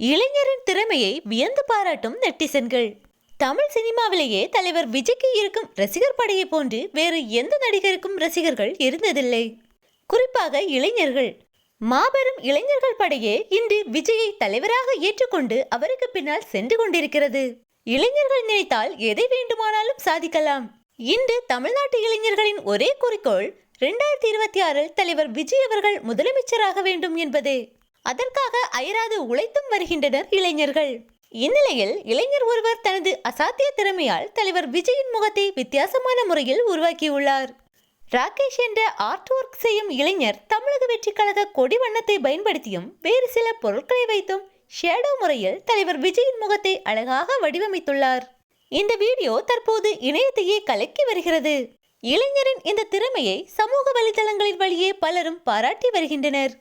இளைஞரின் திறமையை வியந்து பாராட்டும் நெட்டிசன்கள். தமிழ் சினிமாவிலேயே தலைவர் விஜய்க்கு இருக்கும் ரசிகர் படையை போன்று வேறு எந்த நடிகருக்கும் ரசிகர்கள் இருந்ததில்லை. குறிப்பாக இளைஞர்கள். மாபெரும் இளைஞர்கள் படையே இன்று விஜயை தலைவராக ஏற்றுக்கொண்டு அவருக்கு பின்னால் சென்று கொண்டிருக்கிறது. இளைஞர்கள் நினைத்தால் எதை வேண்டுமானாலும் சாதிக்கலாம். இன்று தமிழ்நாட்டு இளைஞர்களின் ஒரே குறிக்கோள் இரண்டாயிரத்தி இருபத்தி ஆறில் தலைவர் விஜய் அவர்கள் முதலமைச்சராக வேண்டும் என்பதே. அதற்காக அயராது உழைத்தும் வருகின்றனர் இளைஞர்கள். இந்நிலையில் இளைஞர் ஒருவர் தனது அசாத்திய திறமையால் தலைவர் விஜயின் முகத்தை வித்தியாசமான முறையில் உருவாக்கியுள்ளார். ராகேஷ் என்ற ஆர்ட் ஒர்க் செய்யும் இளைஞர் தமிழக வெற்றி கழக கொடி வண்ணத்தை பயன்படுத்தியும் வேறு சில பொருட்களை வைத்தும் ஷேடோ முறையில் தலைவர் விஜயின் முகத்தை அழகாக வடிவமைத்துள்ளார். இந்த வீடியோ தற்போது இணையத்தையே கலக்கி வருகிறது. இளைஞரின் இந்த திறமையை சமூக வலைதளங்களின் வழியே பலரும் பாராட்டி வருகின்றனர்.